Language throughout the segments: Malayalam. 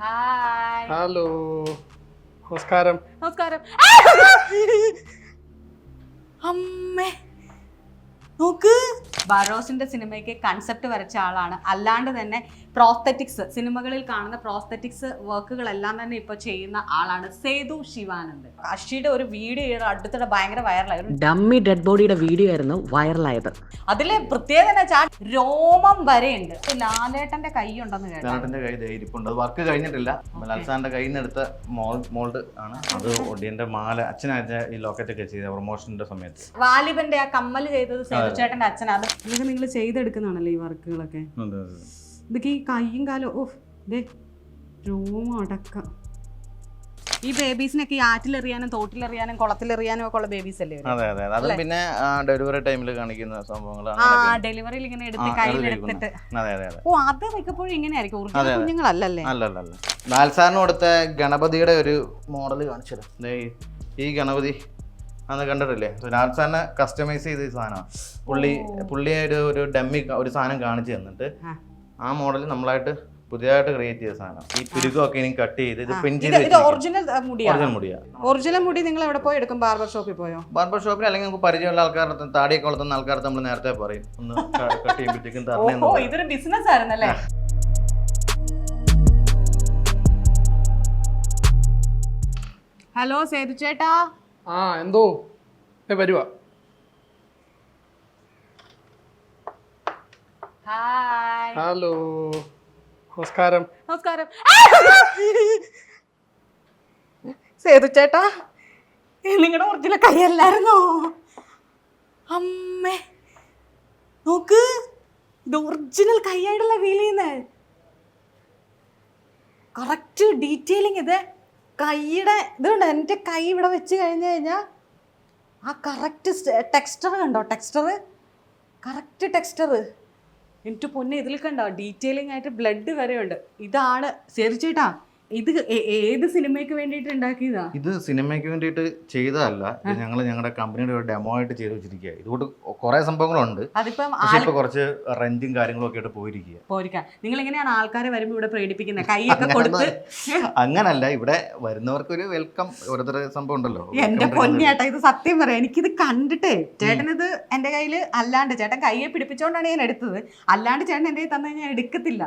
ഹായ് ഹലോ നമസ്കാരം നമസ്കാരം അമ്മേ. നോക്ക്. ബറോസിന്റെ സിനിമയ്ക്ക് കൺസെപ്റ്റ് വരച്ച ആളാണ്. അല്ലാണ്ട് തന്നെ പ്രോസ്തറ്റിക്സ് സിനിമകളിൽ കാണുന്ന പ്രോസ്തറ്റിക്സ് വർക്കുകളെല്ലാം തന്നെ ഇപ്പൊ ചെയ്യുന്ന ആളാണ് സേതു ശിവാനന്ദ്. അഷിയുടെ ഒരു വീഡിയോ അടുത്തിടെ ഭയങ്കര വൈറലായി ഒരു ഡമ്മി ഡെഡ് ബോഡിയുടെ വീഡിയോ ആയിരുന്നു വൈറലായത് അതിലെ പ്രത്യേകത എന്ന് വെച്ചാൽ രോമം വരെയുണ്ട്. ഇപ്പൊ ലാലേട്ടന്റെ കൈ ഉണ്ടെന്ന് കേട്ടോ. ലാലേട്ടന്റെ കൈ ദേ ഇരിപ്പുണ്ട്. അത് വർക്ക് കഴിഞ്ഞിട്ടില്ല. ലാൽസാന്റെ കയ്യിൽ നിന്ന് എടുത്ത മോൾഡ് ആണ്. അത് ഒടിയന്റെ മാല അച്ഛനയച്ച ഈ ലോക്കറ്റ് ഒക്കെ ചെയ്ത പ്രൊമോഷന്റെ സമയത്ത്. വാലിബന്റെ ആ കമ്മൽ ചെയ്തത് സേതുചേട്ടന്റെ അച്ഛനാണ്. ഇതൊക്കെ നിങ്ങൾ ചെയ്തെടുക്കുന്നതാണല്ലോ ഈ വർക്കുകളൊക്കെ ഇതൊക്കെ ഈ കൈയും കാലും ഓ ഇതേ രൂമ അടക്കം ഈ ബേബീസിനൊക്കെ ഈ ആറ്റിലെറിയാനും തോട്ടിലെറിയാനും കുളത്തിലെറിയാനും ഒക്കെ ഉള്ള ബേബീസ് അല്ലേ? അതെ അതെ അതെ. അത് പിന്നെ ഡെലിവറി ടൈമിൽ കാണിക്കുന്ന സംഭവങ്ങൾ ആ ഡെലിവറിയിൽ ഇങ്ങനെ എടുത്ത് കയ്യിലെടുത്തിട്ട് അത് അതെ ഓ അത് മിക്കപ്പോഴും ഇങ്ങനെയായിരിക്കും. ഒറിജിനൽ. കുഞ്ഞുങ്ങളല്ലല്ലേ അല്ല അല്ല അല്ല ലാൽ സാറിന് കൊടുത്ത ഗണപതിയുടെ ഒരു മോഡൽ കാണിച്ചത് ഈ- ഗണപതി അന്ന് കണ്ടിട്ടില്ലേ? ലാൽസാറിനെ ലാൽ സാറിനെ കസ്റ്റമൈസ് ചെയ്ത ഈ സാധനമാണ്. പുള്ളി പുള്ളിയെ ഒരു ഒരു ഡമ്മി ഒരു സാധനം കാണിച്ചു തന്നിട്ട് ആ. മോഡൽ നമ്മളായിട്ട് പുതിയതായിട്ട് ക്രിയേറ്റ് ചെയ്ത സാധനം. ഈ പുരുക്കൊക്കെ ഇനി കട്ട് ചെയ്ത് ഇത് പിൻ ഇത് ചെയ്ത് ഇത് ഒറിജിനൽ മുടിയാണ് ഒറിജിനൽ മുടിയാ? ഒറിജിനൽ മുടി നിങ്ങൾ എവിടെ പോയി എടുക്കും? ബാർബർ ഷോപ്പിൽ പോയോ? ബാർബർ ഷോപ്പിൽ അല്ലെങ്കിൽ നമുക്ക് പരിചയമുള്ള ആൾക്കാരുടെ താടിയൊക്കെ വളർത്തുന്ന ആൾക്കാരുടെ നമ്മൾ നേരത്തെ പറയും. ഒന്ന് കട്ട് ചെയ്യുമ്പോഴത്തേക്കും തരണേ എന്ന് ഓഹോ ഇതൊരു ബിസിനസ് ആയിരുന്നല്ലേ? ഹലോ സേതു ചേട്ടാ. ആ എന്തോ? ഏ വരുവാ. ഹായ് ഹലോ നമസ്കാരം. നമസ്കാരം. സേതു ചേട്ടാ നിങ്ങളുടെ ഒറിജിനൽ കൈയല്ലായിരുന്നോ? അമ്മേ നോക്ക് ഇത് ഒറിജിനൽ കൈയായിട്ടുള്ള ഫീൽ ചെയ്യുന്നത് കറക്റ്റ് ഡീറ്റെയിലിങ് ഇത്. കൈയുടെ ഇതുണ്ട് എന്റെ കൈ ഇവിടെ വെച്ച് കഴിഞ്ഞ് കഴിഞ്ഞാൽ ആ കറക്റ്റ് ടെക്സ്റ്റർ കണ്ടോ ടെക്സ്റ്റർ കറക്റ്റ് ടെക്സ്റ്റർ എനിക്ക് പൊന്നെ ഇതിൽ കണ്ടോ? ഡീറ്റെയിലിംഗ് ആയിട്ട് ബ്ലഡ് വരെയുണ്ട്. ഇതാണ് ശരി ചേട്ടാ. ഇത് ഏത് സിനിമയ്ക്ക് വേണ്ടിയിട്ട് ഉണ്ടാക്കിയതാ? ഇത് സിനിമയ്ക്ക് വേണ്ടിയിട്ട് ചെയ്തതല്ല. ഞങ്ങൾ ഞങ്ങളുടെ കമ്പനിയുടെ ഒരു ഡെമോ ആയിട്ട് ചെയ്തു വെച്ചിരിക്കുക ഇതുകൊണ്ട് കുറെ സംഭവങ്ങളുണ്ട്. അതിപ്പം കുറച്ച് റെന്റും കാര്യങ്ങളും ഒക്കെ ആയിട്ട് പോയിരിക്കുക പോയിരിക്കാം. നിങ്ങൾ എങ്ങനെയാണ് ആൾക്കാരെ വരുമ്പോൾ ഇവിടെ പ്രേരിപ്പിക്കുന്നത് കൈയൊക്കെ കൊടുത്ത്? അങ്ങനല്ല. ഇവിടെ വരുന്നവർക്ക് ഒരു വെൽക്കം ഓരോരുത്തർ സംഭവം ഉണ്ടല്ലോ. എന്റെ പൊന്നിയേട്ടാ ഇത് സത്യം പറയാം. എനിക്കിത് ചേട്ടൻ ചേട്ടനിത് എന്റെ കയ്യിൽ അല്ലാണ്ട് ചേട്ടൻ കൈയെ പിടിപ്പിച്ചോണ്ടാണ് ഞാൻ എടുത്തത്. അല്ലാണ്ട് ചേട്ടൻ എന്റെ കയ്യിൽ തന്നെ ഞാൻ എടുക്കത്തില്ല.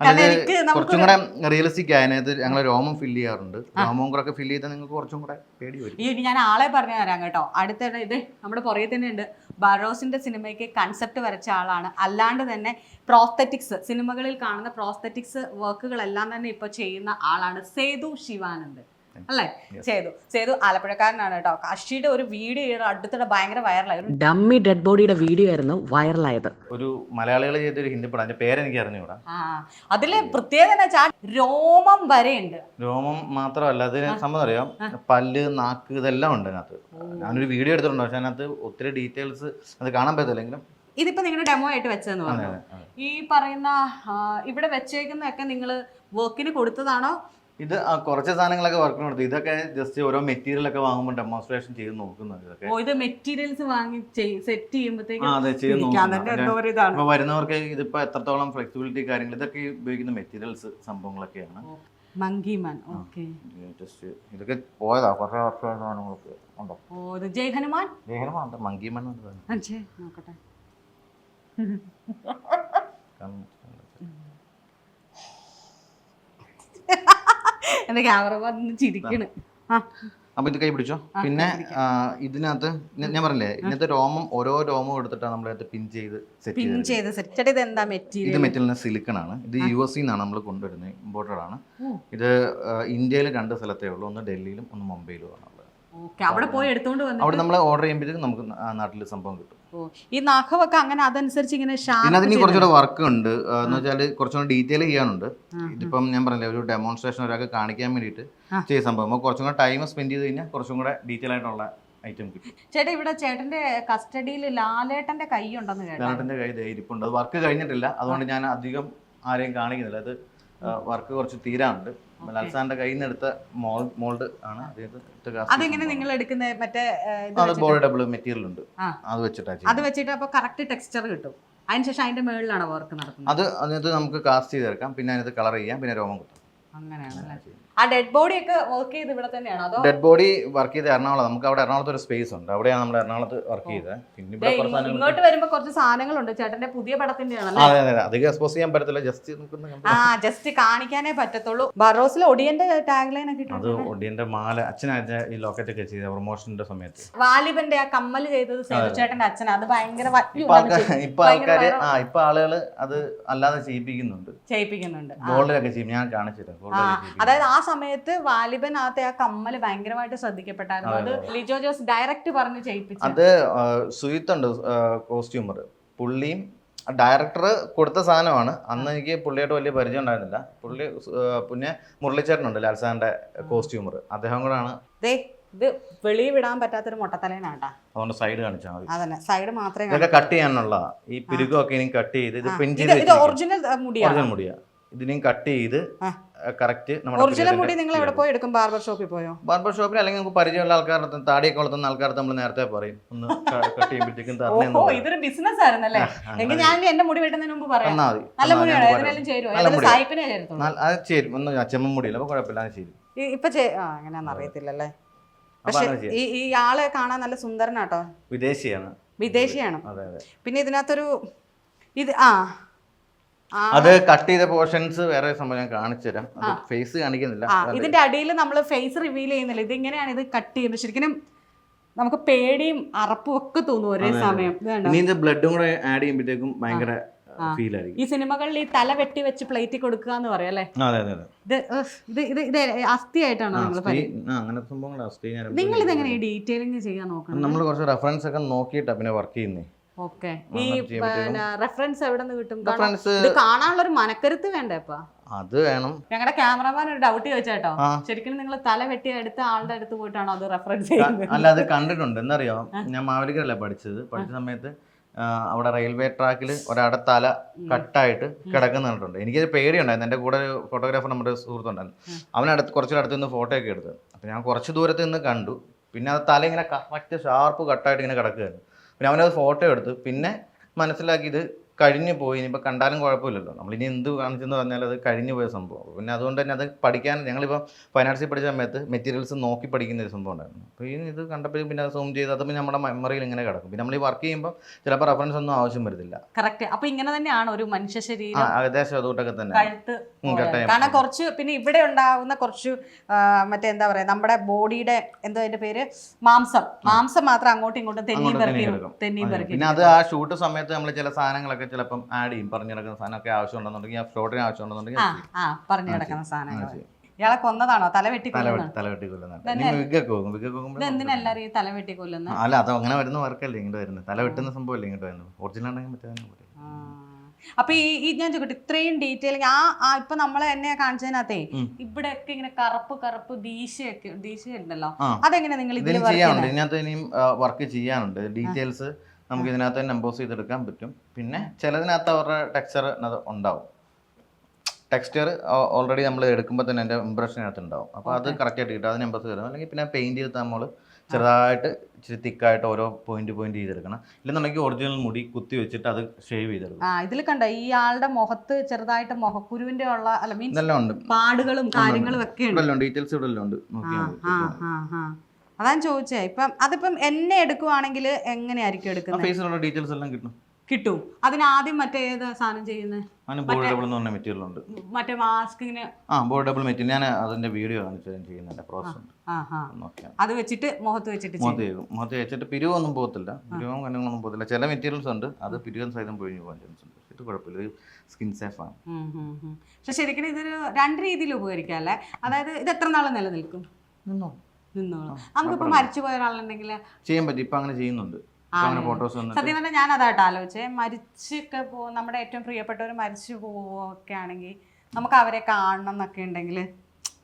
നമുക്ക് കുറച്ചും കൂടെ റിയലിസ്റ്റിക് ആയതിനകത്ത് ഞങ്ങൾ രോമം ഫില്ല് ചെയ്യാറുണ്ട്. രോമം കൂടെ ഫില്ല് ചെയ്താൽ നിങ്ങൾക്ക് കുറച്ചും കൂടെ പേടി വരും. ഈ ഞാൻ ആളെ പറഞ്ഞു തരാം കേട്ടോ. അടുത്തിടെ ഇത് നമ്മുടെ പുറകെ തന്നെ ഉണ്ട്. ബറോസിന്റെ സിനിമയ്ക്ക് കൺസെപ്റ്റ് വരച്ച ആളാണ്. അല്ലാണ്ട് തന്നെ പ്രോസ്തറ്റിക്സ് സിനിമകളിൽ കാണുന്ന പ്രോസ്തറ്റിക്സ് വർക്കുകളെല്ലാം തന്നെ ഇപ്പൊ ചെയ്യുന്ന ആളാണ് സേതു ശിവാനന്ദ്. അല്ലേ? ചെയ്തു. ചെയ്തു. ആലപ്പുഴക്കാരനാണ് കേട്ടോ. കാശിയുടെ ഒരു വീഡിയോ അടുത്തിടെ ഭയങ്കര വൈറലായി ഒരു ഡമ്മി ഡെഡ് ബോഡിയുടെ വീഡിയോ ആയിരുന്നു വൈറലായത് ഒരു മലയാളികൾ ചെയ്തൊരു ഹിന്ദി പടം. അതിന്റെ പേരെനിക്ക് അറിഞ്ഞുകൂടാ. ആ അതിലെ പ്രത്യേകത എന്ന് വെച്ചാൽ രോമം വരെയുണ്ട്. രോമം മാത്രമല്ല അതിന് സംഭവം അറിയാം? പല്ല് നാക്ക് ഇതെല്ലാം ഉണ്ട് അതിനകത്ത്. ഞാനൊരു വീഡിയോ എടുത്തിട്ടുണ്ട്. പക്ഷെ അതിനകത്ത് ഒത്തിരി ഡീറ്റെയിൽസ് അത് കാണാൻ പറ്റത്തില്ലെങ്കിലും ഇതിപ്പോ നിങ്ങളുടെ ഡെമോ ആയിട്ട് വെച്ചതെന്ന് പറഞ്ഞു. ഈ പറയുന്ന ഇവിടെ ഇവിടെ വെച്ചേക്കുന്നതൊക്കെ നിങ്ങൾ വർക്കിന് കൊടുത്തതാണോ? ഇത് കുറച്ച് സാധനങ്ങളൊക്കെ വർക്ക് കൊടുത്തു. ഇതൊക്കെ ജസ്റ്റ് ഓരോ മെറ്റീരിയൽ ഒക്കെ വാങ്ങുമ്പോൾ ഡെമോൺസ്ട്രേഷൻ ചെയ്ത് നോക്കുന്നത് ഇതൊക്കെ. ഇത് മെറ്റീരിയൽസ് വാങ്ങി സെറ്റ് ചെയ്യുമ്പോഴത്തേക്കും വരുന്നവർക്ക് ഇതിപ്പോ എത്രത്തോളം ഫ്ലെക്സിബിലിറ്റി കാര്യങ്ങൾ ഇതൊക്കെ ഉപയോഗിക്കുന്ന മെറ്റീരിയൽസ് സംഭവങ്ങളൊക്കെയാണ്. മങ്കിമാൻ ഇതൊക്കെ പോയതാ കുറേ വർഷം സാധനങ്ങളൊക്കെ ഉണ്ടോ? ജയ് ഹനുമാൻ? എന്ന് പറയുന്നത് അച്ഛേ നോക്കട്ടെ കാരണം എന്റെ ക്യാമറ വന്ന് ചിരിക്കണ്. അപ്പൊ ഇത് കൈ പിടിച്ചോ? പിന്നെ ഇതിനകത്ത് ഞാൻ- പറഞ്ഞില്ലേ ഇന്നത്തെ രോമം ഓരോ രോമം എടുത്തിട്ടാണ് നമ്മളത് പിൻ ചെയ്ത് സെറ്റ് പിൻ ചെയ്ത് സെറ്റ് ഇത് എന്താ ഇത് മെറ്റീരിയൽ മെറ്റീരിയൽ സിലിക്കൺ ആണ്. ഇത് യു എസ് നിന്നാണ് നമ്മൾ കൊണ്ടുവരുന്നത്. ഇമ്പോർട്ടഡ് ആണ്. ഇത് ഇന്ത്യയിൽ രണ്ട് സ്ഥലത്തേ ഉള്ളൂ. ഒന്ന് ഡൽഹിയിലും ഒന്ന് മുംബൈയിലും ആണ്. അവിടെ പോയി എടുത്തോണ്ട് അവിടെ വന്നിട്ട് നമ്മൾ ഓർഡർ ചെയ്യുമ്പോഴത്തേക്കും നമുക്ക് നാട്ടിൽ സംഭവം കിട്ടും. ഈ നഖമൊക്കെ അങ്ങനെ അതനുസരിച്ച് ഇങ്ങനെ അതിന് കുറച്ചുകൂടെ വർക്ക് ഉണ്ട്. എന്ന് വെച്ചാൽ കുറച്ചുകൂടെ ഡീറ്റെയിൽ ചെയ്യാനുണ്ട്. ഇതിപ്പം ഞാൻ പറഞ്ഞില്ല ഒരു ഡെമോൺസ്ട്രേഷൻ ഒരാൾക്ക് കാണിക്കാൻ വേണ്ടിയിട്ട്. ചെയ്ത സംഭവം. അപ്പോൾ കുറച്ചും കൂടെ ടൈം സ്പെൻഡ് ചെയ്ത് കഴിഞ്ഞാൽ കുറച്ചും കൂടെ ഡീറ്റെയിൽ ആയിട്ടുള്ള ഐറ്റം കിട്ടും. ചേട്ടാ ഇവിടെ ചേട്ടന്റെ കസ്റ്റഡിയിൽ ലാലേട്ടന്റെ കൈ ഉണ്ടെന്ന് കേട്ടോ. ലാലേട്ടന്റെ കയ്യിൽ ദേ ഇരിപ്പുണ്ട്. അത് വർക്ക് കഴിഞ്ഞിട്ടില്ല. അതുകൊണ്ട് ഞാൻ അധികം ആരെയും കാണിക്കുന്നില്ല. അത് വർക്ക് കുറച്ച് തീരാനുണ്ട് ലാൽ സാറിന്റെ കയ്യിൽ നിന്ന് എടുത്ത മോൾഡ് ആണ് അതെങ്ങനെ നിങ്ങൾ എടുക്കുന്ന മറ്റേ ബോർഡബിൾ മെറ്റീരിയൽ ഉണ്ട്. അത് വെച്ചിട്ടാണ് അത് വെച്ചിട്ട് അപ്പൊ കറക്റ്റ് ടെക്സ്ചർ കിട്ടും. അതിനുശേഷം അതിന്റെ മുകളിലാണ് വർക്ക് നടക്കുന്നത് അത് അതിനകത്ത് നമുക്ക് കാസ്റ്റ് ചെയ്തെടുക്കാം. പിന്നെ അതിനകത്ത് കളർ ചെയ്യാം. പിന്നെ രോമം കിട്ടും അങ്ങനെയാണല്ലേ? ആ ഡെഡ് ബോഡി ഒക്കെ വർക്ക് ചെയ്ത് ഇവിടെ തന്നെയാണ്? അതോ ഡെഡ് ബോഡി വർക്ക് ചെയ്ത് എറണാകുളം നമുക്ക് അവിടെ എറണാകുളത്ത് ഒരു സ്പേസ് ഉണ്ട്. അവിടെയാണ് നമ്മൾ എറണാകുളത്ത് വർക്ക് ചെയ്തത്. പിന്നെ ഇവിടെ കുറച്ച് സാധനങ്ങൾ ഇങ്ങോട്ട് വരുമ്പോ കുറച്ച് സാധനങ്ങളുണ്ട്. ചേട്ടന്റെ പുതിയ പടത്തിന്റെ ആണല്ലേ അതെ അതെ അതെ. അധികം എക്സ്പോസ് ചെയ്യാൻ പറ്റത്തില്ല. ജസ്റ്റ് ആ ജസ്റ്റ് കാണിക്കാനേ പറ്റത്തുള്ളൂ. ബറോസിൽ ഒടിയന്റെ ടാഗ് ലൈൻ ഒക്കെ അത് ഇട്ടിട്ടുണ്ട് ഒടിയന്റെ മാല. അച്ഛനയച്ച ഈ ലോക്കറ്റ് ഒക്കെ ചെയ്ത പ്രൊമോഷന്റെ സമയത്ത്. വാലിബന്റെ ആ കമ്മൽ ചെയ്തത് സേതുചേട്ടന്റെ അച്ഛൻ അത്. ഭയങ്കര വ- ഇപ്പൊ ആൾക്കാർ ഇപ്പൊ ഭയങ്കര ആൾക്കാര് ആ ഇപ്പൊ ആളുകൾ അത് അല്ലാതെ ചെയ്യിപ്പിക്കുന്നുണ്ട്. ചെയ്യിപ്പിക്കുന്നുണ്ട്. ഗോൾഡിലൊക്കെ ചെയ്യും. ഞാൻ കാണിച്ചിട്ട് ആ, ഗോൾഡിലൊക്കെ അതായത് ആ സമയത്ത് വാലിബനകത്തെ ആ കമ്മൽ ഭയങ്കരമായിട്ട് ശ്രദ്ധിക്കപ്പെട്ടായിരുന്നു. അത് ലിജോ ജോസ് ഡയറക്റ്റ് പറഞ്ഞ് ചെയ്യിപ്പിച്ചു അത് സുയിത്തുണ്ട് കോസ്റ്റ്യൂമർ പുള്ളിയും ഡയറക്ടർ കൊടുത്ത സാധനമാണ്. അന്ന് എനിക്ക് പുള്ളിയായിട്ട് വലിയ പരിചയം ഉണ്ടായിരുന്നില്ല. പുള്ളി പിന്നെ മുരളിച്ചേട്ടനുണ്ട് ലാൽസാന്റെ കോസ്റ്റ്യൂമർ അദ്ദേഹം കൂടാണ് ഇത് വെളിയിൽ വിടാൻ പറ്റാത്തൊരു മുട്ടത്തലേനാട്ടാ അതുകൊണ്ട് സൈഡ് കാണിച്ചാൽ മതി. അതന്നെ സൈഡ് മാത്രമേ കട്ട് ചെയ്യാനുള്ള ഈ പിരുകൊക്കെ ഇനി കട്ട് ചെയ്ത് ഇത് ഒറിജിനൽ മുടിയാണ് ഒറിജിനൽ മുടിയാ. ഇതിനെയും കട്ട് ചെയ്ത്. കറക്റ്റ് ഒറിജിനൽ മുടി നിങ്ങൾ എവിടെ പോയി എടുക്കും? ബാർബർ ഷോപ്പിൽ പോയോ? ബാർബർ ഷോപ്പിൽ അല്ലെങ്കിൽ നമുക്ക് പരിചയമുള്ള ആൾക്കാരുടെ താടിയൊക്കെ വളർത്തുന്ന ആൾക്കാരുടെ നമ്മൾ നേരത്തെ പറയും. ഒന്ന് കട്ട് ചെയ്യുമ്പോഴത്തേക്കും. ഇതൊരു ബിസിനസ് ആയിരുന്നല്ലേ? എങ്കിൽ ഞാൻ എന്റെ മുടി വെട്ടുന്നതിന് മുമ്പ് പറയാം. നല്ല മുടിയാണ്. ഏതിനാലും. സായിപ്പിനെ അത് ചേരും. ഒന്ന് ചെമ്മൻ മുടിയില്ല. അപ്പൊ കുഴപ്പമില്ല. ചേരും. ഇപ്പൊ അങ്ങനെയാണെന്ന് അറിയത്തില്ലല്ലേ? പക്ഷെ ഈ ഈ ആളെ കാണാൻ നല്ല സുന്ദരനാട്ടോ? വിദേശിയാണ്. വിദേശിയാണ്. പിന്നെ ഇതിനകത്തൊരു ഇത് ആ. അത് കട്ട് ചെയ്ത പോർഷൻസ് വേറെ സംഭവം ഞാൻ കാണിച്ചു തരാം അത് ഫേസ് കാണിക്കുന്നില്ല. ഇതിന്റെ അടിയിൽ നമ്മൾ ഫേസ് റിവീൽ ചെയ്യുന്നില്ല. ഇത് എങ്ങനെയാണ് ഇത് കട്ട് ചെയ്യുന്നത്. ശരിക്കും നമുക്ക് പേടിയും അറപ്പും ഒക്കെ തോന്നും ഒരേ സമയം. ഇനി ബ്ലഡും കൂടെ ആഡ് ചെയ്യുമ്പോഴത്തേക്കും ഭയങ്കര ഫീൽ ആയിരിക്കും. ഈ സിനിമകളിൽ ഈ തല വെട്ടി വെച്ച് പ്ലേറ്റ് കൊടുക്കുക എന്ന് പറയാം അല്ലേ? അതെ അതെ അതെ. ഇത് ഇത് ഇത് അസ്ഥിയായിട്ടാണോ നിങ്ങൾ ഇതെങ്ങനെ ഡീറ്റെയിലിംഗ് ചെയ്യാൻ നോക്കണം നമ്മൾ കുറച്ച് റെഫറൻസ് ഒക്കെ നോക്കിയിട്ടാ പിന്നെ വർക്ക് ചെയ്യുന്നേ. ഓക്കെ. ഈ റെഫറൻസ് എവിടെ നിന്ന് കിട്ടും? റെഫറൻസ് കാണാനുള്ള ഒരു മനക്കരുത്ത് വേണ്ടേ ഇപ്പൊ? അത് വേണം. ഞങ്ങളുടെ ക്യാമറമാൻ ഒരു ഡൗട്ട് ചോദിച്ചേട്ടോ. ശരിക്കും നിങ്ങൾ തല വെട്ടി എടുത്ത ആളുടെ അടുത്ത് പോയിട്ടാണോ അത് റെഫറൻസ് ചെയ്യുന്നത്? അല്ല അത് കണ്ടിട്ടുണ്ട്. എന്നറിയോ? ഞാൻ മാവലിക്കരല്ല പഠിച്ചത്? പഠിച്ച സമയത്ത് അവിടെ റെയിൽവേ ട്രാക്കിൽ ഒരാടെ തല കട്ടായിട്ട് കിടക്കുന്നുണ്ട് എനിക്കത് പേടിയുണ്ടായിരുന്നു. എന്റെ കൂടെ ഒരു ഫോട്ടോഗ്രാഫർ നമ്മുടെ സുഹൃത്തുണ്ടായിരുന്നു. അവനടുത്ത് കുറച്ചൊരു അടുത്ത് നിന്ന് ഫോട്ടോ ഒക്കെ എടുത്ത്. അപ്പം ഞാൻ കുറച്ച് ദൂരത്ത് നിന്ന് കണ്ടു. പിന്നെ അത് തല ഇങ്ങനെ കറക്റ്റ് ഷാർപ്പ് കട്ടായിട്ട് ഇങ്ങനെ കിടക്കുകയായിരുന്നു. പിന്നെ അവനത് ഫോട്ടോ എടുത്തു. പിന്നെ മനസ്സിലാക്കി ഇത് കഴിഞ്ഞു പോയി ഇനിയിപ്പോൾ കണ്ടാലും കുഴപ്പമില്ലല്ലോ. നമ്മളിനി എന്ത് കാണിച്ചെന്ന് പറഞ്ഞാൽ അത് കഴിഞ്ഞു പോയ സംഭവം. പിന്നെ അതുകൊണ്ട് തന്നെ അത് പഠിക്കാൻ ഞങ്ങളിപ്പോൾ ഫൈനാൻസിൽ പഠിച്ച സമയത്ത് മെറ്റീരിയൽസ് നോക്കി പഠിക്കുന്ന ഒരു സംഭവം ഉണ്ടായിരുന്നു. അപ്പോൾ ഇനി ഇത് കണ്ടപ്പോൾ പിന്നെ അത് സൂം ചെയ്ത് അത് പിന്നെ നമ്മുടെ മെമ്മറിയിൽ ഇങ്ങനെ കിടക്കും. പിന്നെ നമ്മൾ ഈ വർക്ക് ചെയ്യുമ്പോൾ ചിലപ്പോൾ റെഫറൻസ് ഒന്നും ആവശ്യം വരുന്നില്ല കറക്റ്റ് അപ്പോൾ ഇങ്ങനെ തന്നെയാണ് ഒരു മനുഷ്യ ശരീരം ഏകദേശം അതുകൊണ്ടൊക്കെ തന്നെ. കഴുത്ത് കാരണം കുറച്ച് പിന്നെ ഇവിടെ ഉണ്ടാകുന്ന കുറച്ച് മറ്റേ എന്താ പറയുക നമ്മുടെ ബോഡിയുടെ എന്തോ അതിന്റെ പേര്? മാംസം. മാംസം മാത്രം അങ്ങോട്ടും ഇങ്ങോട്ടും പെറുക്കി തെന്നി. പെറുക്കി പിന്നെ അത് ആ ഷൂട്ട് സമയത്ത് നമ്മൾ ചില സാധനങ്ങളൊക്കെ ചിലപ്പം ആഡ് ചെയ്യും. പറഞ്ഞു നടക്കുന്ന സാധനമൊക്കെ ആവശ്യമുണ്ടെന്നുണ്ടെങ്കിൽ ഷോട്ടിന് ആവശ്യമുണ്ടെന്നുണ്ടെങ്കിൽ ആ പറഞ്ഞു കിടക്കുന്ന സാധനങ്ങൾ. ഇയാളെ കൊന്നതാണോ? തല വെട്ടി തല വെട്ടി കൊല്ലുന്നുണ്ട് ഈ തല വെട്ടി കൊല്ലുന്നത് അല്ല അത് അങ്ങനെ വരുന്ന വർക്കല്ലേ ഇങ്ങോട്ട് വരുന്നത് തല വെട്ടുന്ന സംഭവമല്ലേ ഇങ്ങോട്ട് വരുന്നത് ഒറിജിനൽ ആണെങ്കിൽ മറ്റേ. അപ്പൊ ഈ ഞാൻ ചോദിക്കട്ടെ ഇത്രയും ഡീറ്റെയിലിംഗ് ആ ആ ഇപ്പൊ നമ്മളെ എന്നെ കാണിച്ചതിനകത്തേ ഇവിടെ ഇവിടെയൊക്കെ ഇങ്ങനെ കറുപ്പ് കറുപ്പ് ദീശയൊക്കെ ദീശ ഉണ്ടല്ലോ അതെങ്ങനെ നിങ്ങൾ ഇതിൽ ചെയ്യാനുണ്ട്. ഇതിനകത്ത് ഇനിയും വർക്ക് ചെയ്യാനുണ്ട്. ഡീറ്റെയിൽസ് നമുക്ക് ഇതിനകത്ത് തന്നെ എംബോസ് ചെയ്തെടുക്കാൻ പറ്റും. പിന്നെ ചിലതിനകത്ത് അവരുടെ ടെക്സ്ചർ ഉണ്ടാവും. ടെക്സ്ചർ ഓൾറെഡി നമ്മൾ എടുക്കുമ്പോൾ തന്നെ എന്റെ ഇമ്പ്രഷനകത്ത് ഉണ്ടാവും. അപ്പോൾ അത് കറക്റ്റ് ആയിട്ട് കിട്ടും അതിന് നമ്പോസ് ചെയ്തോ അല്ലെങ്കിൽ പിന്നെ പെയിന്റ് ചെയ്ത് നമ്മൾ ചെറുതായിട്ട് ഇച്ചിരി തിക്കായിട്ട് ഓരോ പോയിന്റ് പോയിന്റ് ചെയ്തെടുക്കണം. ഇല്ലെന്നുണ്ടെങ്കിൽ ഒറിജിനൽ മുടി കുത്തി വെച്ചിട്ട് അത് ഷേവ് ചെയ്തെടുക്കും ആ ഇതിൽ കണ്ട ഈ ആളുടെ മുഖത്ത് ചെറുതായിട്ട് മുഖക്കുരുവിന്റെ ഉള്ള അല്ല മീൻസ് പാടുകളും കാര്യങ്ങളും ഒക്കെ ഉണ്ട്. ഡീറ്റെയിൽസ് ഇവിടെ ഉണ്ട്. നോക്കിയാൽ. അതാണ് ചോദിച്ചേ. ഇപ്പം അതിപ്പം എന്നെ എടുക്കുവാണെങ്കിൽ എങ്ങനെയായിരിക്കും എടുക്കുന്നത്? ഫേസിലുള്ള ഡീറ്റെയിൽസ് എല്ലാം കിട്ടും. കിട്ടും. അതിനാദ്യം മറ്റേ ഏത് സാധനം ചെയ്യുന്നത്? അതിന് മെറ്റീരിയൽ ഉണ്ട്. മറ്റേ ആ ബോർഡബിൾ മെറ്റീരിയൽ. ഞാൻ അതിന്റെ വീഡിയോ കാണിച്ചു തരാം ചെയ്യുന്നുണ്ട് പ്രോസസ് അത് വെച്ചിട്ട് മുഖത്ത് വെച്ചിട്ട് മുഖത്ത് ചെയ്യും. മുഖത്ത് വെച്ചിട്ട് പിരിവൊന്നും പോകത്തില്ല. പിരിവും കണ്ണുകളൊന്നും പോകത്തില്ല. ചില മെറ്റീരിയൽസ് ഉണ്ട്. അത് പിരിവൻ സഹിതം പൊഴിഞ്ഞു പോകാൻ ചാൻസ് ഉണ്ട്. ഇത് കുഴപ്പമില്ല. സ്കിൻ സേഫ് ആണ്. പക്ഷെ ശരിക്കും ഇതൊരു രണ്ട് രീതിയിൽ ഉപകരിക്കാം അല്ലേ? അതായത് ഇത് എത്ര നാൾ നിലനിൽക്കും? നിന്നോളും നമുക്കിപ്പോ ഒരാളുണ്ടെങ്കിൽ ചെയ്യാൻ പറ്റും. ഇപ്പൊ അങ്ങനെ ചെയ്യുന്നുണ്ട്. സത്യം പറഞ്ഞാൽ ഞാൻ അതായിട്ട് ആലോചിച്ചേ. മരിച്ചൊക്കെ പോ നമ്മുടെ ഏറ്റവും പ്രിയപ്പെട്ടവർ മരിച്ചു പോവുകയൊക്കെ ആണെങ്കിൽ നമുക്ക് അവരെ കാണണം എന്നൊക്കെ ഉണ്ടെങ്കിൽ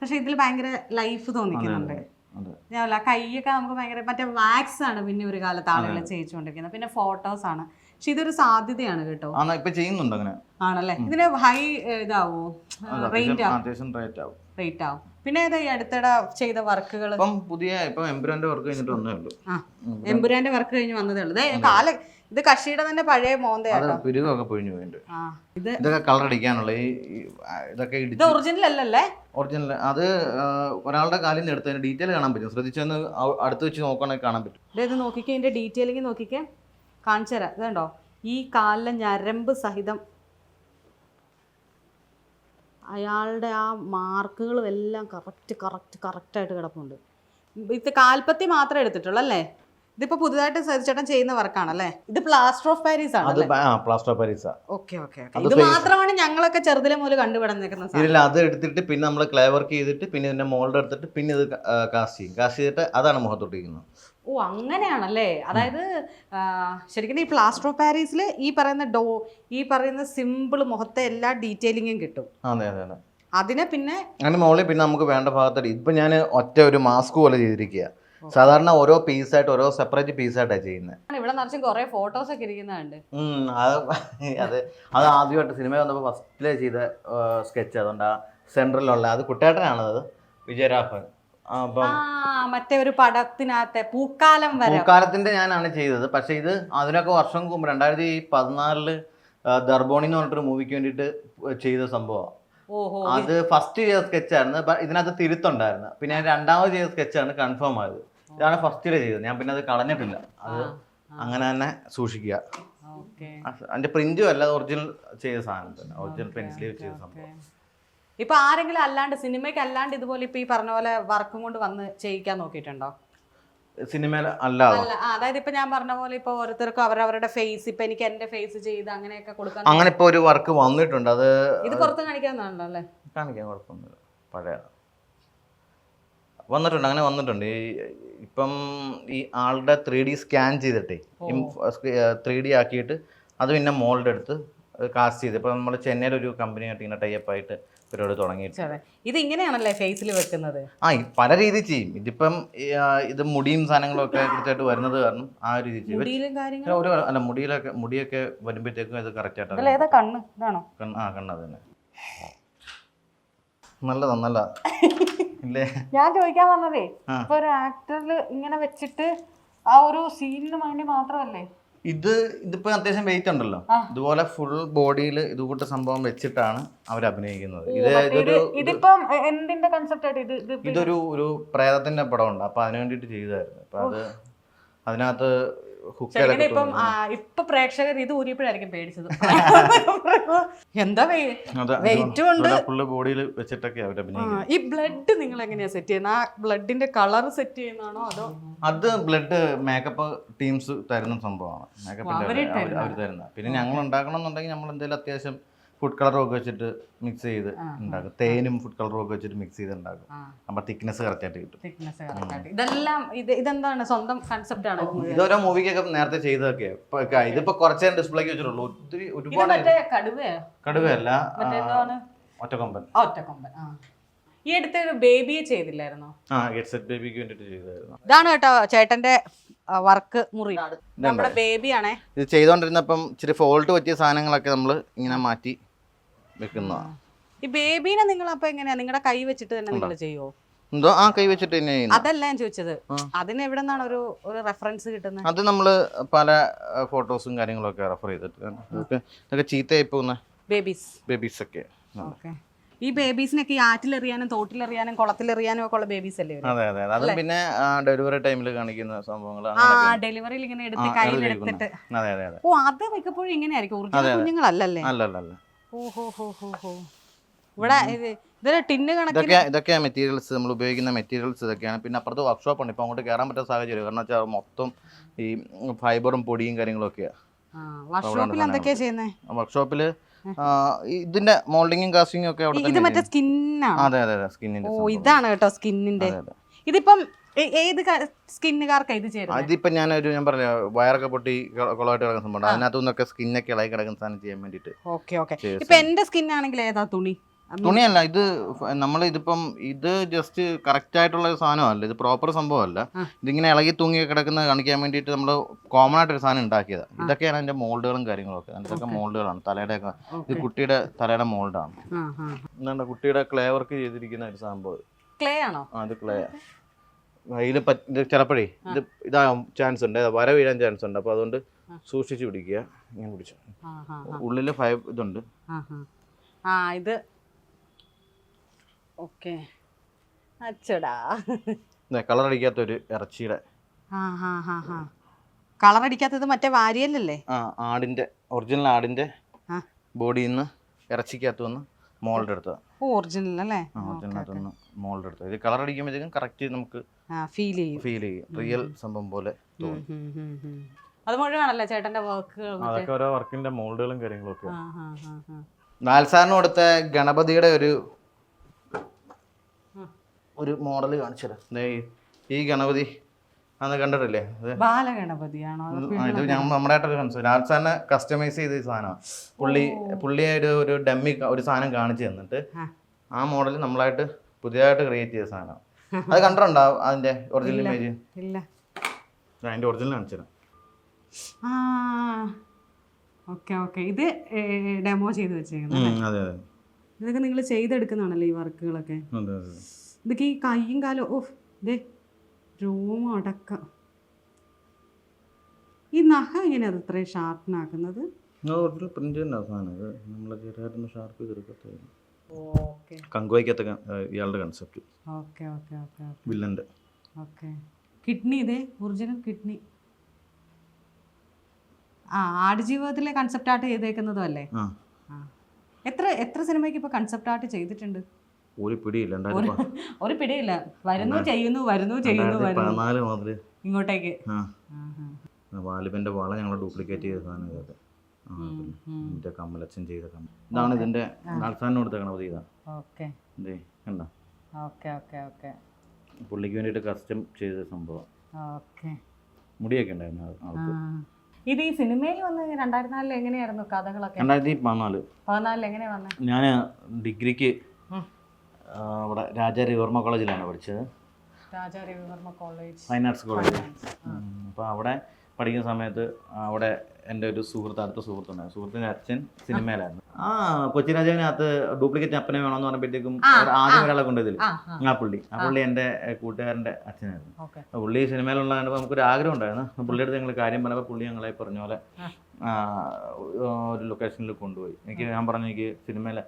പക്ഷെ ഇതിൽ ഭയങ്കര ലൈഫ് തോന്നിക്കുന്നുണ്ട്. കൈയൊക്കെ നമുക്ക് ഭയങ്കര മറ്റേ വാക്സ് ആണ് പിന്നെ ഒരു കാലത്ത് ആളുകൾ ചെയ്യിച്ചുകൊണ്ടിരിക്കുന്നത്. പിന്നെ ഫോട്ടോസ് ആണ്. പക്ഷെ ഇതൊരു സാധ്യതയാണ് കേട്ടോ. ഇപ്പൊ ചെയ്യുന്നുണ്ട് അങ്ങനെ. ആണല്ലേ? ഇതിന് ഹൈ ഇതാവോ? റേറ്റ് അത്യാവശ്യം- റേറ്റ് ആവും. റേറ്റ് ആവും. പിന്നെ ഏതാ ഈ അടുത്തിടെ ചെയ്ത വർക്കുകൾ ഇപ്പം പുതിയ ഇപ്പം എംബ്രോന്റെ വർക്ക് കഴിഞ്ഞിട്ട് വന്നേ ഉള്ളൂ. ആ എമ്പുരാന്റെ വർക്ക് കഴിഞ്ഞ് വന്നതേ ഉള്ളൂ. കാല ഇത് കഷിയുടെ തന്നെ പഴയ പൊഴിഞ്ഞു പോയിട്ടുണ്ട് ഇതൊക്കെ കളർ അടിക്കാനുള്ള ഈ ഇതൊക്കെ ഇത് ഒറിജിനൽ അല്ലല്ലേ? ഒറിജിനൽ അത് ഒരാളുടെ കാലിൽ നിന്ന് എടുത്തതിന് ഡീറ്റെയിൽ കാണാൻ പറ്റും. ശ്രദ്ധിച്ചൊന്ന് അ- അടുത്ത് വെച്ച് നോക്കുകയാണെങ്കിൽ കാണാൻ പറ്റും. ഇത് നോക്കിക്കേ ഇതിന്റെ ഡീറ്റെയിലിംഗ് നോക്കിക്കേ. കാണിച്ചു തരാം. ഇതുണ്ടോ ഈ കാലിലെ ഞരമ്പ് സഹിതം അയാളുടെ ആ മാർക്കുകളും എല്ലാം കറക്റ്റ് കറക്റ്റ് കറക്റ്റായിട്ട് കിടപ്പുണ്ട്. ഇത് കാൽപ്പത്തി മാത്രമേ എടുത്തിട്ടുള്ളൂ അല്ലേ? ഇതിപ്പോ പുതുതായിട്ട് സജിച്ചേട്ടൻ ചെയ്യുന്ന വർക്കാണല്ലേ ഇത് പ്ലാസ്റ്റർ ഓഫ് പാരീസ് ആണ് plaster of Paris okay okay ഇത് മാത്രമാണ് ഞങ്ങളൊക്കെ ചെറുതിലെ മുതൽ കണ്ടുപിടന്നേക്കുന്ന സാധനം. ഇതിൽ അത് എടുത്തിട്ട് പിന്നെ നമ്മൾ ക്ലേ വർക്ക് ചെയ്തിട്ട് പിന്നെ ഇതിന്റെ മോൾഡ് എടുത്തിട്ട് പിന്നെ ഇത് കാസ്റ്റ് ചെയ്യും. കാസ്റ്റ് ചെയ്തിട്ട് അതാണ് മുഖത്തൊട്ടിരിക്കുന്നത്. ഓ അങ്ങനെയാണല്ലേ? അതായത് ശരിക്കും ഈ പ്ലാസ്റ്റർ ഓഫ് പാരീസിൽ ഈ പറയുന്ന ഡോ ഈ പറയുന്ന സിമ്പിൾ മുഖത്തെ എല്ലാ ഡീറ്റെയിലിങ്ങും കിട്ടും. അതെ അതെ അതെ. അതിനെ പിന്നെ അങ്ങനെ മുകളിൽ പിന്നെ നമുക്ക് വേണ്ട ഭാഗത്തായിട്ട് ഇപ്പം ഞാൻ ഒറ്റ ഒരു മാസ്ക് പോലെ ചെയ്തിരിക്കുക സാധാരണ ഓരോ പീസ് ആയിട്ട് ഓരോ സെപ്പറേറ്റ് പീസ് പീസായിട്ടാണ് ചെയ്യുന്നത് ഇവിടെ നിറച്ചും കുറെ ഫോട്ടോസ് ഒക്കെ ഇരിക്കുന്നുണ്ട് അത് അത് അത് ആദ്യമായിട്ട് സിനിമ വന്നപ്പോൾ ഫസ്റ്റിലെ ചെയ്ത സ്കെച്ച് അതുകൊണ്ട് ആ സെൻട്രലിലുള്ള അത് കുട്ടേട്ടനാണത് വിജയരാഘവൻ. മറ്റേ ഒരു പടത്തിനകത്തെ പൂക്കാലം വരെ. പൂക്കാലത്തിന്റെ ഞാനാണ് ചെയ്തത്. പക്ഷെ ഇത് അതിനൊക്കെ വർഷം മുമ്പ് രണ്ടായിരത്തി പതിനാലിൽ ദർബോണി എന്ന് പറഞ്ഞിട്ടൊരു മൂവിക്ക് വേണ്ടിയിട്ട് ചെയ്ത സംഭവമാണ് അത് ഫസ്റ്റ് ചെയ്ത സ്കെച്ചായിരുന്നു. ഇതിനകത്ത് തിരുത്തുണ്ടായിരുന്നു. പിന്നെ രണ്ടാമത് ചെയ്ത സ്കെച്ചാണ് കൺഫേം ആയത്. ഇതാണ് ഫസ്റ്റ് ചെയ്തത്. ഞാൻ പിന്നെ അത് കളഞ്ഞിട്ടില്ല. അത് അങ്ങനെ തന്നെ സൂക്ഷിക്കുക. അതിന്റെ പ്രിന്റും അല്ല ഒറിജിനൽ ചെയ്ത സാധനം തന്നെ. ഒറിജിനൽ പെൻസിൽ ചെയ്ത സംഭവം. ഇപ്പൊ ആരെങ്കിലും അല്ലാണ്ട് സിനിമയ്ക്ക് അല്ലാണ്ട് ഇതുപോലെ ഇപ്പൊ ഈ പറഞ്ഞ പോലെ വർക്കും കൊണ്ട് വന്ന് ചെയ്യിക്കാൻ നോക്കിയിട്ടുണ്ടോ? സിനിമ അല്ലാതെ. അല്ല അതായത് ഇപ്പൊ ഞാൻ പറഞ്ഞ പോലെ ഇപ്പൊ ഓരോരുത്തർക്കും അവരവരുടെ ഫേസ് ഇപ്പൊ എനിക്ക് എന്റെ ഫേസ് ചെയ്ത് അങ്ങനെയൊക്കെ കൊടുക്കാൻ അങ്ങനെ ഇപ്പൊ ഒരു വർക്ക് വന്നിട്ടുണ്ട്. അത് ഇത് പുറത്ത് കാണിക്കാന്നാണല്ലോ അല്ലേ? കാണിക്കാൻ കുഴപ്പമൊന്നുമില്ല. പഴയ വന്നിട്ടുണ്ട് അങ്ങനെ വന്നിട്ടുണ്ട്. ഈ ഇപ്പം ഈ ആളുടെ ത്രീ ഡി സ്കാൻ ചെയ്തിട്ടേ ത്രീ ഡി ആക്കിയിട്ട് അത് പിന്നെ മോൾഡ് എടുത്ത് കാസ്റ്റ് ചെയ്ത്. ഇപ്പം നമ്മൾ ചെന്നൈയിലൊരു കമ്പനിയായിട്ട് ഇങ്ങനെ ടൈപ്പ് ആയിട്ട് പരിപാടി തുടങ്ങിയിട്ടുണ്ട് ഇത് ഇങ്ങനെയാണല്ലേ ഫേസിൽ വെക്കുന്നത്? ആ പല രീതി ചെയ്യും. ഇതിപ്പം ഇത് മുടിയും സാധനങ്ങളും ഒക്കെ കൃത്യമായിട്ട് വരുന്നത് കാരണം ആ ഒരു രീതി ചെയ്യും. ഒരു അല്ല മുടിയിലൊക്കെ മുടിയൊക്കെ വരുമ്പോഴത്തേക്കും ഇത് കറക്റ്റ് ആയിട്ട് കണ്ണ്? ഇതാണോ? കണ്ണ് ആ കണ്ണത് തന്നെ. നല്ലതാ നല്ല ഞാൻ ചോദിക്കാൻ വന്നതേ. ഇപ്പൊ ഒരു ആക്ടറിൽ ഇങ്ങനെ വെച്ചിട്ട് ആ ഒരു സീനിന് വേണ്ടി മാത്രമല്ലേ ഇത് ഇതിപ്പോ അത്യാവശ്യം വെയിറ്റ് ഉണ്ടല്ലോ. ഇതുപോലെ ഫുൾ ബോഡിയിൽ ഇതുകൂട്ട് സംഭവം വെച്ചിട്ടാണ് അവർ അഭിനയിക്കുന്നത്. ഇത് ഇതൊരു ഇതിപ്പം എന്തിന്റെ കൺസെപ്റ്റ് ആയിട്ട് ഇത് ഇത് ഇതൊരു ഒരു പ്രേതത്തിന്റെ പടം ഉണ്ട് അപ്പൊ അതിനു വേണ്ടിട്ട് ചെയ്തായിരുന്നു അപ്പൊ അത് അതിനകത്ത് ശരിക്കും ഇപ്പം ഇപ്പൊ പ്രേക്ഷകർ ഇത് ഊരിയപ്പോഴായിരിക്കും പേടിച്ചത്. എന്താ വെയിറ്റ് ഉണ്ട് ബോഡിയിൽ വെച്ചിട്ടൊക്കെ ഈ ബ്ലഡ് നിങ്ങൾ എങ്ങനെയാ സെറ്റ് ചെയ്യുന്നത് ആ ബ്ലഡിന്റെ കളർ സെറ്റ് ചെയ്യുന്നതാണോ അതോ അത് ബ്ലഡ് മേക്കപ്പ് ടീംസ് തരുന്ന സംഭവമാണ്. അവർ അവർ തരുന്ന പിന്നെ ഞങ്ങൾ ഉണ്ടാക്കണം എന്നുണ്ടെങ്കിൽ നമ്മൾ എന്തെങ്കിലും അത്യാവശ്യം ഫുഡ് കളറും ഒക്കെ വെച്ചിട്ട് മിക്സ് ചെയ്ത് ഉണ്ടാക്കും. തേനും ഫുഡ് കളറും ഒക്കെ വെച്ചിട്ട് മിക്സ് ചെയ്ത് ഉണ്ടാക്കും. അപ്പൊ തിക്നെസ് കറക്റ്റ് ആയിട്ട് കിട്ടും. തിക്നെസ് കറക്റ്റായിട്ട് ഇതെല്ലാം ഇത് ഇതെന്താണ് സ്വന്തം കൺസെപ്റ്റ് ആണ്? ഇതോരോ മൂവിക്കൊക്കെ നേരത്തെ ചെയ്തതൊക്കെ. ഇതിപ്പോ കുറച്ചേ ഡിസ്പ്ലേക്ക് വെച്ചിട്ടുള്ളൂ. ഒത്തിരി ഒരുപാട് കടുവയല്ല ഒറ്റക്കൊമ്പൻ. ഒറ്റക്കൊമ്പൻ ഈ അടുത്ത ഒരു ബേബിയെ ചെയ്തില്ലായിരുന്നോ? ആ ഗെറ്റ് ബേബിക്ക് വേണ്ടിട്ട് ചെയ്തായിരുന്നു ഇതാണ് കേട്ടോ ചേട്ടന്റെ വർക്ക് മുറി. നമ്മുടെ ബേബിയാണേ ഇത് ചെയ്തോണ്ടിരുന്നപ്പം ഇച്ചിരി ഫോൾട്ട് പറ്റിയ സാധനങ്ങളൊക്കെ നമ്മൾ ഇങ്ങനെ മാറ്റി വെക്കുന്നതാണ് ഈ ബേബീനെ നിങ്ങൾ അപ്പൊ എങ്ങനെയാ? നിങ്ങളുടെ കൈ വെച്ചിട്ട് തന്നെ നിങ്ങൾ ചെയ്യോ? എന്തോ? ആ കൈ വെച്ചിട്ട് തന്നെ അതല്ല ഞാൻ ചോദിച്ചത്. അതിന് എവിടെ നിന്നാണ് ഒരു ഒരു റെഫറൻസ് കിട്ടുന്നത് അത് നമ്മൾ പല ഫോട്ടോസും കാര്യങ്ങളൊക്കെ റെഫർ ചെയ്തിട്ട് ഇതൊക്കെ ചീത്തയായി പോകുന്ന ബേബീസ് ബേബീസ് ഒക്കെ ഈ ബേബീസിനൊക്കെ ഈ ആറ്റിലെറിയാനും തോട്ടിലെറിയാനും കുളത്തിലെറിയാനും ഒക്കെ ഉള്ള ബേബീസ് അല്ലേ അതെ അതെ. അത് പിന്നെ ഡെലിവറി ടൈമിൽ കാണിക്കുന്ന സംഭവങ്ങൾ ആ ഡെലിവറിയിൽ ഇങ്ങനെ എടുത്ത് കയ്യിലെടുത്തിട്ട്. അതെ അതെ ഓ അത് മിക്കപ്പോഴും ഇങ്ങനെയായിരിക്കും. ഒറിജിനൽ കുഞ്ഞുങ്ങളല്ലല്ലേ? അല്ല അല്ല ഹോ ഹോ ഹോ ഹോ. ഇവിടെ ഇത് ഇതൊരു ടിന്ന് കണക്കിന് ഇതൊക്കെ മെറ്റീരിയൽസ് നമ്മൾ ഉപയോഗിക്കുന്ന മെറ്റീരിയൽസ് ഇതൊക്കെയാണ്. പിന്നെ അപ്പുറത്ത് വർക്ക്ഷോപ്പ് ഉണ്ട്. ഇപ്പോൾ അങ്ങോട്ട് കയറാൻ പറ്റുന്ന സാഹചര്യം കാരണം വെച്ചാൽ മൊത്തം ഈ ഫൈബറും പൊടിയും കാര്യങ്ങളും ഒക്കെയാണ് വർക്ക്ഷോപ്പിൽ എന്തൊക്കെയാ ചെയ്യുന്നത് വർക്ക്ഷോപ്പിൽ ഇതിന്റെ മോൾഡിങ്ങും കാസ്റ്റിങ്ങും ഒക്കെ അവിടെ ഇത് തന്നെ മറ്റേ സ്കിന്നാണ് അതെ അതെ അതെ സ്കിന്നിന്റെ ഓ ഇതാണ് കേട്ടോ സ്കിന്നിന്റെ. ഇതിപ്പം ഏത് സ്കിന്നുകാർക്ക് ഇത് ചെയ്യാം അതിപ്പോ ഞാനൊരു ഞാൻ പറഞ്ഞ വയറൊക്കെ പൊട്ടി കുളമായിട്ട് കിടക്കുന്ന സംഭവം അതിനകത്തു നിന്നൊക്കെ സ്കിന്നൊക്കെ ഇളകി കിടക്കുന്ന സാധനം ചെയ്യാൻ വേണ്ടിട്ട് ഓക്കെ ഓക്കെ. ഇപ്പൊ എന്റെ സ്കിൻ ആണെങ്കിൽ ഏതാ തുണി? തുണിയല്ല ഇത് നമ്മൾ ഇതിപ്പം ഇത് ജസ്റ്റ് കറക്റ്റ് ആയിട്ടുള്ള സാധനമല്ല. ഇത് പ്രോപ്പർ സംഭവമല്ല. ഇതിങ്ങനെ ഇളകി തൂങ്ങി കിടക്കുന്ന കാണിക്കാൻ വേണ്ടിയിട്ട് നമ്മൾ കോമൺ ആയിട്ട് ഒരു സാധനം ഉണ്ടാക്കിയത്. ഇതൊക്കെയാണ് അതിന്റെ മോൾഡുകളും കാര്യങ്ങളൊക്കെ. അതിന്റെ മോൾഡുകളാണ്. തലയുടെ ഒക്കെ ഇത് കുട്ടിയുടെ തലയുടെ മോൾഡാണ്. എന്താണ് കുട്ടിയുടെ ക്ലേ വർക്ക് ചെയ്തിരിക്കുന്ന ഒരു സംഭവം. ക്ലേ ആണോ? ആ അത് ക്ലേ. ഇതിൽ ഇത് ചിലപ്പോഴേ ഇത് ഇതാകാൻ ചാൻസ് ഉണ്ട്. വര വീഴാൻ ചാൻസ് ഉണ്ട്. അപ്പോൾ അതുകൊണ്ട് സൂക്ഷിച്ചു പിടിക്കുക. ഇങ്ങനെ പിടിച്ചു. ഉള്ളിൽ ഉള്ളിൽ ഫൈവ് ഇതുണ്ട്. ആ ഇത്. ഓക്കെ അച്ചടാ. കളർ അടിക്കാത്ത ഒരു ഇറച്ചിയുടെ. കളറടിക്കാത്തത് കളർ അടിക്കാത്തത് മറ്റേ വാരിയല്ലേ ആ ആടിന്റെ ഒറിജിനൽ ആടിന്റെ ബോഡിന്ന് ബോഡിയിൽ നിന്ന് ഇറച്ചിക്കകത്ത് മോൾഡ് എടുത്തത്. ഒറിജിനൽ അല്ലേ? ഒറിജിനൽ ഒറിജിനകത്ത് നിന്ന് മോൾഡ് എടുത്തത്. ഇത് കളർ അടിക്കുമ്പോഴത്തേക്കും കറക്റ്റ് നമുക്ക് ആ ഫീൽ ചെയ്യും. ഫീൽ ചെയ്യും. റിയൽ സംഭവം പോലെ തോന്നും. അത് മുഴുവനല്ലേ ചേട്ടന്റെ വർക്കുകൾ അതൊക്കെ ഓരോ വർക്കിന്റെ മോൾഡുകളും കാര്യങ്ങളും ഒക്കെ. ആ ആ ആ ആ. നാൽസാറിന് കൊടുത്ത ഗണപതിയുടെ ഒരു ഒരു മോഡൽ കാണിച്ചത് ഈ ഗണപതി അന്ന് കണ്ടിട്ടില്ലേ? ബാലഗണപതിയാണോ? ഇത് ഞാൻ നമ്മുടെ ആയിട്ടൊരു ലാൽ സാറിനെ കസ്റ്റമൈസ് ചെയ്ത സാധനമാണ് പുള്ളി പുള്ളിയെ ഒരു ഡമ്മി ഒരു സാധനം കാണിച്ചു തന്നിട്ട് ആ. മോഡൽ നമ്മളായിട്ട് പുതിയതായിട്ട് ക്രിയേറ്റ് ചെയ്ത സാധനമാണ് അത് കണ്ടിട്ടുണ്ടോ അതിന്റെ ഒറിജിനൽ ഇമേജ് ഇല്ല. അതിന്റെ ഒറിജിനൽ കാണിച്ചു ആ ഓക്കെ ഓക്കെ. ഇത് ഡെമോ ചെയ്ത് വെച്ചേക്കുന്നത് ഇതൊക്കെ നിങ്ങൾ ചെയ്തെടുക്കുന്നതാണല്ലോ ഈ വർക്കുകളൊക്കെ ഇതൊക്കെ ഈ കൈയും കാലും ഓ ദേ രോമം അടക്കം ഈ നഖ എങ്ങനെയാ അത് ഇത്രയും ഷാർപ്പിനാക്കുന്നത് ഒറിജിനൽ പ്രിന്റ് തന്നെ സാധനം ഇത് നമ്മൾ ചെറുതായിട്ടൊന്ന് ഷാർപ്പ് ചെയ്തെടുക്കത്തേ ഓക്കെ. കങ്കുവയ്ക്കത്തെ ഇയാളുടെ കൺസെപ്റ്റ് ഓക്കെ ഓക്കെ ഓക്കെ വില്ലന്റെ ഓക്കെ. കിഡ്നി ഇതേ ഒറിജിനൽ കിഡ്നി. ആ ആടുജീവിതത്തിലെ കൺസെപ്റ്റ് ആർട്ട് ചെയ്തേക്കുന്നതും അല്ലേ? എത്ര എത്ര സിനിമയ്ക്ക് ഇപ്പോൾ കൺസെപ്റ്റ് ആർട്ട് ചെയ്തിട്ടുണ്ട്? ഒരു പിടിയില്ല ഒരു പിടിയില്ല. വരുന്നു ചെയ്യുന്നു വരുന്നു ചെയ്യുന്നു പതിനാല് മുതൽ ഇങ്ങോട്ടേക്ക്. വാലിബന്റെ വള ഞങ്ങൾ ഡ്യൂപ്ലിക്കേറ്റ് ചെയ്ത സാധനം ഇതൊക്കെ. ഇതിന്റെ കമ്മലച്ചൻ ചെയ്ത കമ്മൽ ഇതാണ് ഇതിന്റെ നാൽസാറിന് കൊടുത്ത ഗണപതി ഇതാ. ഓക്കെ. ഇതേ കണ്ട? പുള്ളിക്ക് വേണ്ടിയിട്ട് കസ്റ്റം ചെയ്ത സംഭവം. മുടിയൊക്കെ ഉണ്ടായിരുന്നു. ആൾക്ക്. ഇത് ഈ സിനിമയിൽ വന്ന് രണ്ടായിരത്തി നാലിൽ എങ്ങനെയായിരുന്നു കഥകളൊക്കെ? രണ്ടായിരത്തി പതിനാല്. പതിനാലിൽ എങ്ങനെയാ വന്നത് ഞാൻ ഡിഗ്രിക്ക് ഇവിടെ രാജാ രവിവർമ്മ കോളേജിലാണ് പഠിച്ചത്? Raja Ravi Varma college. Fine arts college. അപ്പോൾ അവിടെ പഠിക്കുന്ന സമയത്ത് അവിടെ എന്റെ ഒരു സുഹൃത്ത് അടുത്ത സുഹൃത്തുണ്ടായിരുന്നു സുഹൃത്തിന്റെ അച്ഛൻ സിനിമയിലായിരുന്നു. ആ കൊച്ചി രാജാവിനകത്ത് ഡ്യൂപ്ലിക്കേറ്റ് അപ്പനെ വേണമെന്ന് പറഞ്ഞപ്പോഴത്തേക്കും ആ, ആദ്യം ഒരാളെ കൊണ്ടുവരില്ല ആ പുള്ളി ആ. പുള്ളി എന്റെ കൂട്ടുകാരന്റെ അച്ഛനായിരുന്നു. പുള്ളി സിനിമയിലുള്ള കണ്ടപ്പോൾ നമുക്കൊരു ആഗ്രഹം ഉണ്ടായിരുന്നു. പുള്ളിയുടെ അടുത്ത് ഞങ്ങൾ കാര്യം പറഞ്ഞപ്പോൾ പുള്ളി ഞങ്ങളെ പറഞ്ഞ പോലെ ഒരു ലൊക്കേഷനിൽ കൊണ്ടുപോയി. എനിക്ക് ഞാൻ പറഞ്ഞു എനിക്ക് സിനിമയിലെ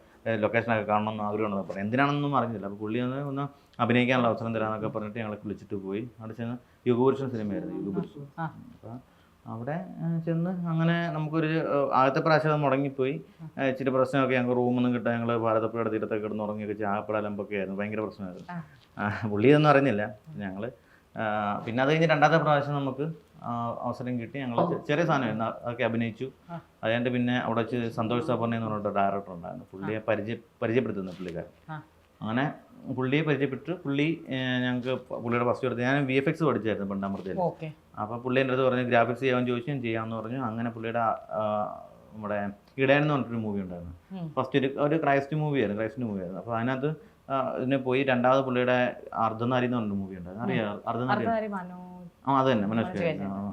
ലൊക്കേഷനൊക്കെ കാണണമെന്ന് ആഗ്രഹം ആഗ്രഹമുണ്ടെന്ന് പറഞ്ഞു. എന്തിനാണെന്നൊന്നും അറിഞ്ഞില്ല. അപ്പോൾ പുള്ളി ഒന്ന് ഒന്ന് അഭിനയിക്കാനുള്ള അവസരം തരാമെന്നൊക്കെ പറഞ്ഞിട്ട് ഞങ്ങളെ വിളിച്ചിട്ട് പോയി. അവിടെ ചെന്ന് യുഗപുരുഷൻ സിനിമയായിരുന്നു യുഗപുരുഷൻ. അപ്പോൾ അവിടെ ചെന്ന് അങ്ങനെ നമുക്കൊരു ആദ്യത്തെ പ്രാവശ്യം അത് മുടങ്ങിപ്പോയി. ഇച്ചിരി പ്രശ്നമൊക്കെ ഞങ്ങൾക്ക് റൂമൊന്നും കിട്ടാൻ ഞങ്ങൾ ഭാരതപ്പുഴയുടെ തീരത്തൊക്കെ കിടന്ന് ഉറങ്ങിയൊക്കെ ചാപ്പടലമ്പൊക്കെ ആയിരുന്നു. ഭയങ്കര പ്രശ്നമായിരുന്നു. പുള്ളി ഇതൊന്നും അറിഞ്ഞില്ല. ഞങ്ങൾ പിന്നെ അത് കഴിഞ്ഞ് രണ്ടാമത്തെ പ്രാവശ്യം നമുക്ക് അവസരം കിട്ടി. ഞങ്ങൾ ചെറിയ സാധനമായിരുന്നു അതൊക്കെ അഭിനയിച്ചു. അതിന്റെ പിന്നെ അവിടെ വെച്ച് സന്തോഷ് സാബർണി എന്ന് പറഞ്ഞിട്ട് ഡയറക്ടർ ഉണ്ടായിരുന്നു. പുള്ളിയെ പരിചയ പരിചയപ്പെടുത്തുന്നു പുള്ളിക്കാരൻ. അങ്ങനെ പുള്ളിയെ പരിചയപ്പെട്ടു. പുള്ളി ഞങ്ങൾക്ക് പുള്ളിയുടെ ഫസ്റ്റ് എടുത്ത് ഞാൻ വി എഫ് എക്സ് പഠിച്ചായിരുന്നു പണ്ടാമൃതയിൽ അപ്പോൾ പുള്ളി എന്റെ അടുത്ത് പറഞ്ഞു ഗ്രാഫിക്സ് ചെയ്യാൻ ചോദിച്ചു ഞാൻ ചെയ്യാമെന്ന് പറഞ്ഞു. അങ്ങനെ പുള്ളിയുടെ നമ്മുടെ ഇടയൻ എന്ന് പറഞ്ഞിട്ടൊരു മൂവി ഉണ്ടായിരുന്നു. ഫസ്റ്റ് ഒരു ഒരു ക്രൈസ്റ്റ് മൂവി ആയിരുന്നു ക്രൈസ്റ്റ് മൂവി ആയിരുന്നു. അപ്പോൾ അതിനകത്ത് ഇതിന് പോയി രണ്ടാമത് പുള്ളിയുടെ അർദ്ധനാരി എന്ന് പറഞ്ഞൊരു മൂവി ഉണ്ടായിരുന്നു. അറിയാം? അർദ്ധനാരി ആ അത് തന്നെ. മനോജ് കെ.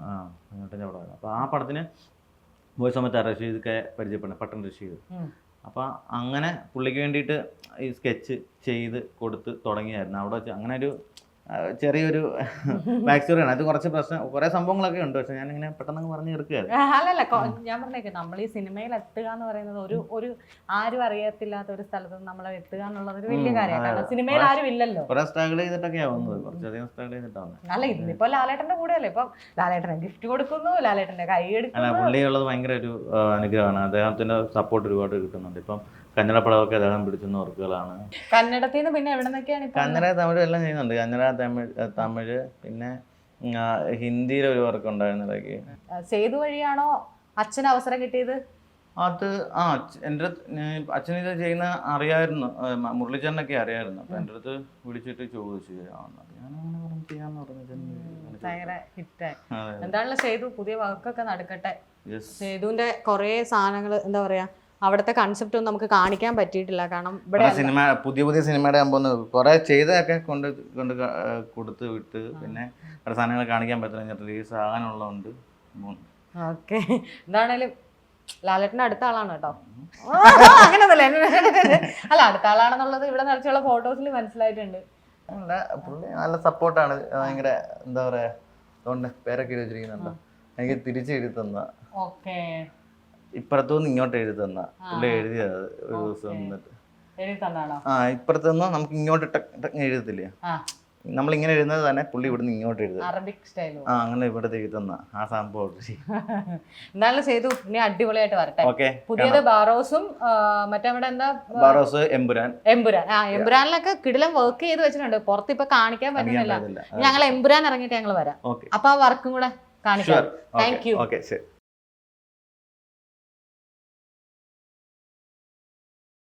ആ അവിടെ അപ്പോൾ ആ പടത്തിന് പോയ സമയത്ത് റഷീദൊക്കെ പരിചയപ്പെടുന്നത് പട്ടൻ റഷീദ്. അപ്പൊ അപ്പോൾ അങ്ങനെ പുള്ളിക്ക് വേണ്ടിയിട്ട് ഈ സ്കെച്ച് ചെയ്ത് കൊടുത്ത് തുടങ്ങിയായിരുന്നു. അവിടെ വെച്ച് അങ്ങനെ ഒരു ചെറിയൊരു ബാക്ക് സ്റ്റോറിയാണ് അത് കുറച്ച് പ്രശ്നം കുറെ സംഭവങ്ങളൊക്കെ ഉണ്ട്. പക്ഷെ ഞാൻ ഞാനിങ്ങനെ പെട്ടെന്ന് പറഞ്ഞു തീർക്കുകയായിരുന്നു അല്ലല്ല ഞാൻ പറഞ്ഞേക്കെ. നമ്മൾ ഈ സിനിമയിൽ എത്തുക എന്ന് പറയുന്നത് ഒരു ഒരു ആരും അറിയത്തില്ലാത്ത ഒരു സ്ഥലത്ത് നമ്മൾ എത്തുക എന്നുള്ളത് ഒരു വലിയ കാര്യമാണ്. സിനിമയിൽ ആരും ഇല്ലല്ലോ. കുറെ സ്ട്രഗിൾ ചെയ്തിട്ടൊക്കെയാണ് വന്നത്. കുറച്ചധികം സ്ട്രഗിൾ ചെയ്തിട്ടാണ് അല്ല ഇന്നിപ്പോ ലാലേട്ടന്റെ കൂടെ അല്ലേ ഇപ്പൊ ലാലേട്ടനെ ഗിഫ്റ്റ് കൊടുക്കുന്നു ലാലേട്ടന്റെ കൈ എടുക്കുന്നു. പുള്ളിയുള്ളത് ഭയങ്കര ഒരു അനുഗ്രഹമാണ്. അദ്ദേഹത്തിന്റെ സപ്പോർട്ട് ഒരുപാട് കിട്ടുന്നുണ്ട്. ഇപ്പം കന്നഡ പടമൊക്കെ അദ്ദേഹം പിടിച്ചെന്ന് വർക്കുകളാണ്. കന്നഡത്തിൽ നിന്ന് പിന്നെ എവിടെ നിന്നൊക്കെയാണ് കന്നഡ തമിഴ് എല്ലാം ചെയ്യുന്നുണ്ട്. കന്നഡ തമിഴ് തമിഴ് പിന്നെ ഹിന്ദിയിൽ ഒരു വർക്ക് ഉണ്ടായിരുന്നു ഇടയ്ക്ക്. സേതു വഴിയാണോ അച്ഛൻ അവസരം കിട്ടിയത്? അത് ആ എന്റെ അച്ഛൻ ഇത് ചെയ്യുന്ന അറിയായിരുന്നു. മുരളീചരനൊക്കെ അറിയായിരുന്നു. അപ്പം എന്റെ അടുത്ത് വിളിച്ചിട്ട് ചോദിച്ചു എന്താണല്ലോ സേതു? പുതിയ വർക്കൊക്കെ നടക്കട്ടെ. സേതുവിന്റെ കുറേ സാധനങ്ങൾ എന്താ പറയാ അവിടുത്തെ കൺസെപ്റ്റ് ഒന്നും നമുക്ക് കാണിക്കാൻ പറ്റിയിട്ടില്ല. കാരണം ഇവിടെ സിനിമ പുതിയ പുതിയ സിനിമയുടെ ആകുമ്പോൾ കുറെ ചെയ്തൊക്കെ കൊണ്ട് കൊണ്ട് കൊടുത്ത് വിട്ട് പിന്നെ സാധനങ്ങൾ കാണിക്കാൻ പറ്റില്ല റിലീസ് ആകാനുള്ളതുണ്ട്. ഓക്കെ. എന്താണേലും ലാലേട്ടൻ അടുത്ത ആളാണ് കേട്ടോ. അങ്ങനെ അല്ല അടുത്ത ആളാണെന്നുള്ളത് ഇവിടെ നിറച്ചുള്ള ഫോട്ടോസിൽ മനസ്സിലായിട്ടുണ്ട്. നല്ല സപ്പോർട്ടാണ് ഭയങ്കര എന്താ പറയാ പേരൊക്കെ എനിക്ക് തിരിച്ചു എഴുതി തന്ന. ഓക്കെ. ഇപ്പുറത്തുനിന്ന് ഇങ്ങോട്ട് എഴുതി തന്ന പുള്ളി എഴുതിയത് ഒരു ദിവസം നിന്നിട്ട്. ആ ഇപ്പുറത്തുനിന്ന് നമുക്ക് ഇങ്ങോട്ട് എഴുതത്തില്ലേ നമ്മൾ ഇങ്ങനെ എഴുതുന്നത് തന്നെ പുള്ളി ഇവിടുന്ന് ഇങ്ങോട്ട് എഴുതും അറബിക് ആ അങ്ങനെ ഇവിടുത്തെ എഴുതി തന്ന ആ സംഭവം എന്നാലും ചെയ്തു ഇനി അടിപൊളിയായിട്ട് വരട്ടെ. ഓക്കെ. പുതിയത് ബാറോസും എന്താ ബാറോസ് എംപുരാൻ എംപുരാൻ ആ എംപുരാനിലൊക്കെ കിടിലം വർക്ക് ചെയ്ത് വെച്ചിട്ടുണ്ട്. പുറത്ത് ഇപ്പൊ കാണിക്കാൻ പറ്റുന്നില്ല. ഞങ്ങൾ എംപുരാൻ ഇറങ്ങിയിട്ട് ഞങ്ങൾ വരാം. അപ്പൊ ആ വർക്കും കൂടെ കാണിക്കാം. താങ്ക് യു ഓക്കെ ശരി.